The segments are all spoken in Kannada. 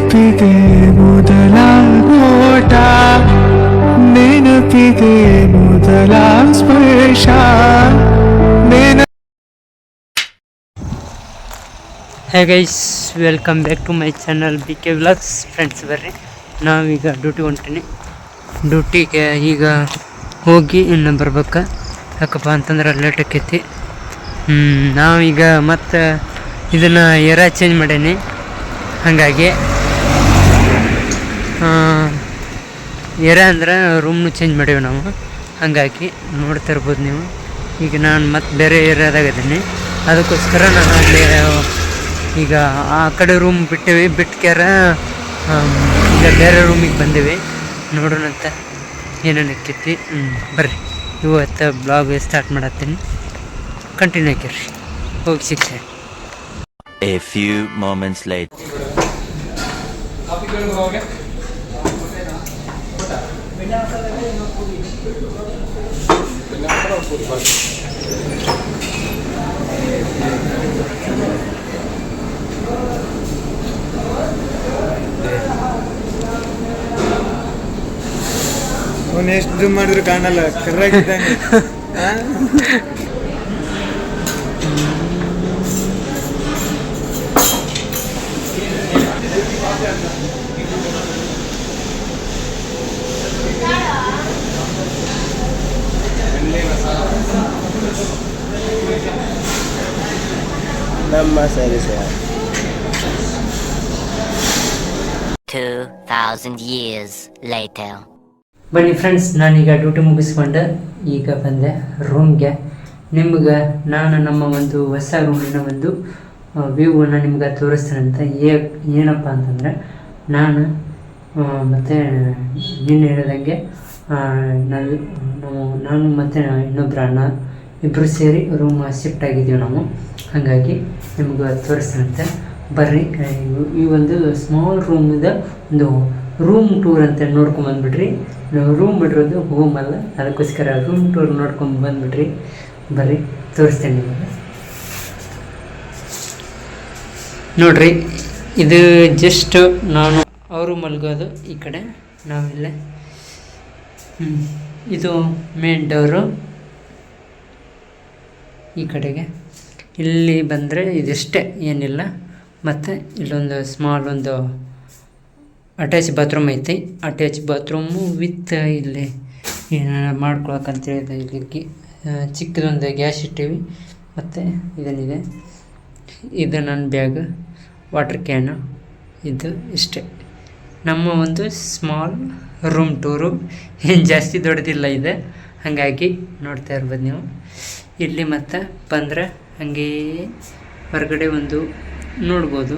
ನೆನಪಿದೆ ಮೊದಲ ನೋಟ ನೆನಪಿದೆ ಮೊದಲ ಸ್ಪರ್ಶ. ನೆನ hey guys welcome back to my channel B K vlogs friends ಬರ್ರಿ. ನಾವೀಗ ಡ್ಯೂಟಿ ಹೊಂಟೀನಿ. ಡ್ಯೂಟಿಗೆ ಈಗ ಹೋಗಿ ಇನ್ನು ಬರ್ಬೇಕು. ಯಾಕಪ್ಪ ಅಂತಂದ್ರೆ ಲೇಟ್ ಆಕೈತಿ ನಾವೀಗ ಮತ್ತೆ ಇದನ್ನು ಏರ ಚೇಂಜ್ ಮಾಡೇನಿ. ಹಾಗಾಗಿ ಏರ ಅಂದ್ರೆ ರೂಮ್ನು ಚೇಂಜ್ ಮಾಡೀವಿ ನಾವು. ಹಾಗಾಗಿ ನೋಡ್ತಾ ಇರ್ಬೋದು ನೀವು. ಈಗ ನಾನು ಮತ್ತೆ ಬೇರೆ ಏರಿಯಾದಾಗ ಇದ್ದೀನಿ. ಅದಕ್ಕೋಸ್ಕರ ನಾನು ಅಲ್ಲಿ ಈಗ ಆ ಕಡೆ ರೂಮ್ ಬಿಟ್ಟಿವಿ. ಬಿಟ್ಕ್ಯಾರ ಈಗ ಬೇರೆ ರೂಮಿಗೆ ಬಂದೀವಿ. ನೋಡೋಣ ಅಂತ ಏನೇನು ಆಕೈತಿ ಹ್ಞೂ ಬರ್ರಿ. ಇವತ್ತು ಬ್ಲಾಗ್ ಸ್ಟಾರ್ಟ್ ಮಾಡತ್ತೀನಿ. ಕಂಟಿನ್ಯೂ ಆಕ್ಯಾರ್ರಿ ಹೋಗಿ ಶಿಕ್ಷೆ A few moments later. ಅವ್ನು ಎಷ್ಟು ಜೂಮ್ ಮಾಡಿದ್ರು ಕಾಣಲ್ಲ. ಕರ್ರಾಗಿದ್ದಂಗೆ ನಮ್ಮ ಸರಿ ಸರ್ 2,000 years later. ಬನ್ನಿ ಫ್ರೆಂಡ್ಸ್ ನಾನೀಗ ಡ್ಯೂಟಿ ಮುಗಿಸ್ಕೊಂಡು ಈಗ ಬಂದೆ ರೂಮ್ಗೆ ನಿಮ್ಗೆ ನಾನು ನಮ್ಮ ಒಂದು ಹೊಸ ರೂಮಿನ ಒಂದು ವ್ಯೂವನ್ನು ನಿಮ್ಗೆ ತೋರಿಸ್ತೇನಂತ ಏ ಏನಪ್ಪ ಅಂತಂದರೆ ನಾನು ಮತ್ತು ನಿನ್ನೆ ಹೇಳಿದಂಗೆ ನಾವು ನಾನು ಮತ್ತು ಇನ್ನೊಬ್ಬರ ಅಣ್ಣ ಇಬ್ಬರು ಸೇರಿ ರೂಮ್ ಶಿಫ್ಟ್ ಆಗಿದ್ದೀವಿ ನಾವು. ಹಾಗಾಗಿ ನಿಮ್ಗೆ ತೋರಿಸ್ತಂತೆ ಬರ್ರಿ ಈ ಒಂದು ಸ್ಮಾಲ್ ರೂಮಿಂದ ಒಂದು ರೂಮ್ ಟೂರ್ ಅಂತ ನೋಡ್ಕೊಂಬಂದ್ಬಿಟ್ರಿ ನಾವು ರೂಮ್ ಬಿಟ್ಟಿರೋದು ಹೋಮ್ ಅಲ್ಲ, ಅದಕ್ಕೋಸ್ಕರ ರೂಮ್ ಟೂರ್ ನೋಡ್ಕೊಂಡು ಬಂದ್ಬಿಟ್ರಿ ಬರ್ರಿ, ತೋರಿಸ್ತೇನೆ ನಿಮಗೆ. ನೋಡ್ರಿ, ಇದು ಜಸ್ಟ್ ನಾನು ಅವರು ಮಲಗೋದು ಈ ಕಡೆ, ನಾವಿಲ್ಲೇ. ಇದು ಮೇನ್ ಡೋರು ಈ ಕಡೆಗೆ. ಇಲ್ಲಿ ಬಂದರೆ ಇದಿಷ್ಟೇ, ಏನಿಲ್ಲ. ಮತ್ತು ಇಲ್ಲೊಂದು ಸ್ಮಾಲ್ ಒಂದು ಅಟ್ಯಾಚ್ ಬಾತ್ರೂಮ್ ಐತಿ. ಅಟ್ಯಾಚ್ ಬಾತ್ರೂಮು ವಿತ್ ಇಲ್ಲಿ ಏನಾರು ಮಾಡ್ಕೊಳಕಂತೇಳಿದೆ ಇಲ್ಲಿ ಗಿ- ಚಿಕ್ಕದೊಂದು ಗ್ಯಾಸ್ ಇಟ್ಟಿವಿ. ಮತ್ತು ಇದೇನಿದೆ ಇದು ನನ್ನ ಬ್ಯಾಗ್ ವಾಟರ್ ಕ್ಯಾನು ಇದು ಇಷ್ಟೇ. ನಮ್ಮ ಒಂದು ಸ್ಮಾಲ್ ರೂಮ್ ಟೂರು ಏನು ಜಾಸ್ತಿ ದೊಡ್ಡದಿಲ್ಲ ಇದೆ. ಹಾಗಾಗಿ ನೋಡ್ತಾ ಇರ್ಬೋದು ನೀವು. ಇಲ್ಲಿ ಮತ್ತು ಬಂದರೆ ಹಾಗೇ ಹೊರಗಡೆ ಒಂದು ನೋಡ್ಬೋದು.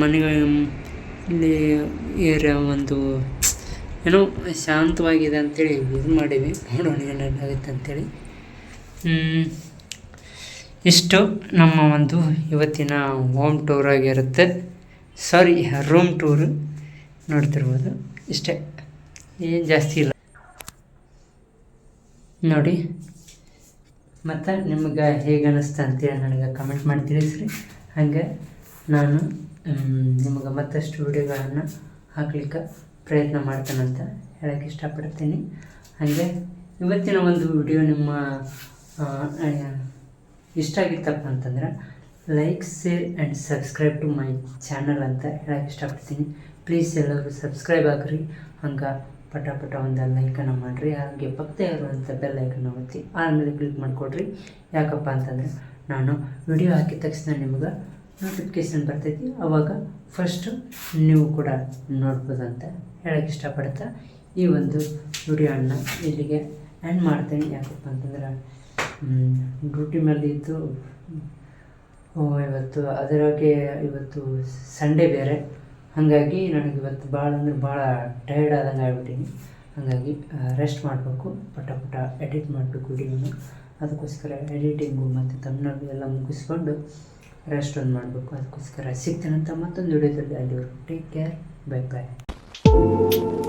ಮನೆಗಳ ಇಲ್ಲಿ ಏರಿಯಾ ಒಂದು ಏನೋ ಶಾಂತವಾಗಿದೆ ಅಂತೇಳಿ ಇದು ಮಾಡೀವಿ ನೋಡೋಣ ಏನಾಗುತ್ತೆ ಹ್ಮ್. ಇಷ್ಟು ನಮ್ಮ ಒಂದು ಇವತ್ತಿನ ಹೋಮ್ ಟೂರ್ ಆಗಿರುತ್ತೆ. ಸಾರಿ, ರೂಮ್ ಟೂರು ನೋಡ್ತಿರ್ಬೋದು. ಇಷ್ಟೇ. ಏನು ಜಾಸ್ತಿ ಇಲ್ಲ. ನೋಡಿ. ಮತ್ತು ನಿಮ್ಗೆ ಹೇಗೆ ಅನ್ನಿಸ್ತ ಅಂತೇಳಿ ನನಗೆ ಕಮೆಂಟ್ ಮಾಡಿ ತಿಳಿಸ್ರಿ. ಹಾಗೆ ನಾನು ನಿಮಗೆ ಮತ್ತಷ್ಟು ವಿಡಿಯೋಗಳನ್ನು ಹಾಕ್ಲಿಕ್ಕೆ ಪ್ರಯತ್ನ ಮಾಡ್ತೇನಂತ ಹೇಳೋಕ್ಕೆ ಇಷ್ಟಪಡ್ತೀನಿ. ಹಾಗೆ ಇವತ್ತಿನ ಒಂದು ವಿಡಿಯೋ ನಿಮ್ಮ ಇಷ್ಟ ಆಗಿತ್ತಪ್ಪ ಅಂತಂದ್ರೆ like share and subscribe to my channel ಅಂತ ಹೇಳಕ್ಕೆ ಇಷ್ಟಪಡ್ತೀನಿ. ಪ್ಲೀಸ್ ಎಲ್ಲರೂ ಸಬ್ಸ್ಕ್ರೈಬ್ ಆಗ್ರಿ. ಹಂಗೆ ಪಟ ಪಟ ಒಂದು ಲೈಕನ್ನು ಮಾಡಿರಿ, ಹಾಗೆ ಪಕ್ಕದ ಇರುವಂಥ ಬೆಲ್ ಐಕನ್ನ ಒತ್ತಿ ಆಮೇಲೆ ಕ್ಲಿಕ್ ಮಾಡಿಕೊಡ್ರಿ. ಯಾಕಪ್ಪ ಅಂತಂದರೆ ನಾನು ವಿಡಿಯೋ ಹಾಕಿದ ತಕ್ಷಣ ನಿಮಗೆ ನೋಟಿಫಿಕೇಷನ್ ಬರ್ತೈತಿ. ಅವಾಗ ಫಸ್ಟು ನೀವು ಕೂಡ ನೋಡ್ಬೋದು ಅಂತ ಹೇಳಕ್ಕೆ ಇಷ್ಟಪಡ್ತಾ ಈ ಒಂದು ವಿಡಿಯೋನ ಇಲ್ಲಿಗೆ ಆ್ಯಂಡ್ ಮಾಡ್ತೀನಿ. ಯಾಕಪ್ಪ ಅಂತಂದ್ರೆ ಡ್ಯೂಟಿ ಮೇಲೆ ಇದ್ದು ಇವತ್ತು ಅದರಾಗೆ ಇವತ್ತು ಸಂಡೇ ಬೇರೆ. ಹಾಗಾಗಿ ನನಗೆ ಇವತ್ತು ಭಾಳ ಅಂದ್ರೆ ಭಾಳ ಟೈರ್ಡ್ ಆದಂಗೆ ಆಗಿಬಿಟ್ಟೀನಿ ಹಾಗಾಗಿ ರೆಸ್ಟ್ ಮಾಡಬೇಕು, ಪಟ ಪಟ ಎಡಿಟ್ ಮಾಡಬೇಕು ವಿಡಿಯೋನ ಅದಕ್ಕೋಸ್ಕರ ಎಡಿಟಿಂಗು ಮತ್ತು ತಮಿಳ್ನಾಡು ಎಲ್ಲ ಮುಗಿಸ್ಕೊಂಡು ರೆಸ್ಟ್ ಒಂದು ಮಾಡಬೇಕು. ಅದಕ್ಕೋಸ್ಕರ ಸಿಗ್ತಾನಂತ ಮತ್ತೊಂದು ವಿಡಿಯೋದಲ್ಲಿ ಅಲ್ಲಿವರೆಗೂ. Take care bye bye